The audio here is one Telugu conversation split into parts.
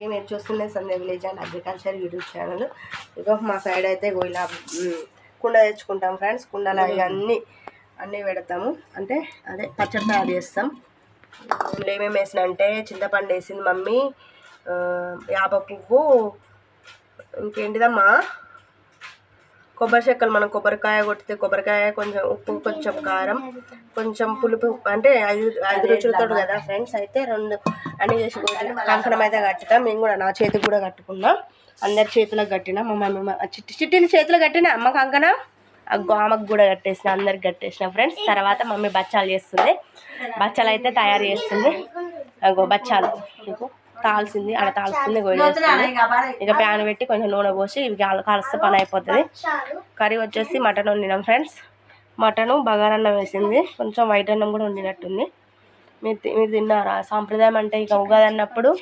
మీరు చూస్తున్న Sandhya village and agriculture YouTube channel. ఇగో మా సైడ్ అయితే ఇలా కుండ తెచ్చుకుంటాం ఫ్రెండ్స్. కుండలు అవి అన్నీ అన్నీ పెడతాము. అంటే అదే పచ్చడి తయారు చేస్తాం. ఏమేమి వేసిన అంటే చింతపండు వేసింది మమ్మీ యాప పువ్వు ఇంకేంటిదమ్మా? కొబ్బరి చెక్కలు మనం కొబ్బరికాయ కొట్టితే కొబ్బరికాయ కొంచెం ఉప్పు కొంచెం కారం కొంచెం పులుపు అంటే ఐదు ఐదు రుచులతో కదా ఫ్రెండ్స్? అయితే రెండు అన్ని చేసి కంకణం అయితే కట్టుతాం. మేము కూడా నా చేతికి కూడా కట్టుకున్నాం. అందరి చేతులకు కట్టినా మా మమ్మీ మా- చిట్టి చిట్టిని చేతులు కట్టిన అమ్మ కంకణ? ఆ ఆమెకు కూడా కట్టేసిన అందరికి కట్టేసిన ఫ్రెండ్స్. తర్వాత మమ్మీ బచ్చాలు చేస్తుంది. బచ్చాలు అయితే తయారు చేస్తుంది. అగో బచ్చాలు. తాల్సింది అలా తాల్సింది గోయేస్తుంది ఇక ప్యాన్ పెట్టి కొంచెం నూనె పోసి ఇవి కాల్- కాల్స్తే పని అయిపోతుంది. కర్రీ వచ్చేసి మటన్ వండినాం ఫ్రెండ్స్. మటను బగారన్నం వేసింది. కొంచెం వైట్ అన్నం కూడా వండినట్టుంది. మీరు మీరు తిన్నారా? సాంప్రదాయం అంటే ఇక ఉగాది అన్నప్పుడు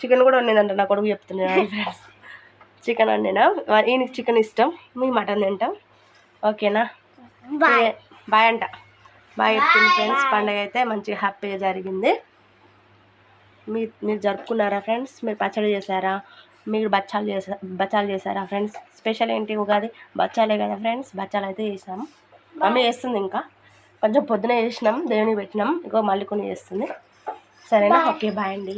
చికెన్ కూడా వండిందంట నా కొడుకు చెప్తున్నాను ఫ్రెండ్స్. చికెన్ వండినా. ఈయనకి చికెన్ ఇష్టం. మీ మటన్ తింటాం. ఓకేనా? బాయ్. అంట. బాయ్ చెప్తుంది ఫ్రెండ్స్. పండగ అయితే మంచిగా హ్యాపీగా జరిగింది. మీ మీరు జరుపుకున్నారా ఫ్రెండ్స్? మీరు పచ్చడి చేశారా? మీరు బచ్చాలు చేసా బచ్చాలు చేశారా ఫ్రెండ్స్? స్పెషల్ ఏంటి ఉగాది? బచ్చాలే కదా ఫ్రెండ్స్? బచ్చాలు అయితే చేసాము మమ్మీ చేస్తుంది ఇంకా. కొంచెం పొద్దున చేసినాం దేవునికి పెట్టినాం. ఇంకో మళ్ళీ కొన్ని చేస్తుంది. సరేనా? ఓకే బాయ్ అండి.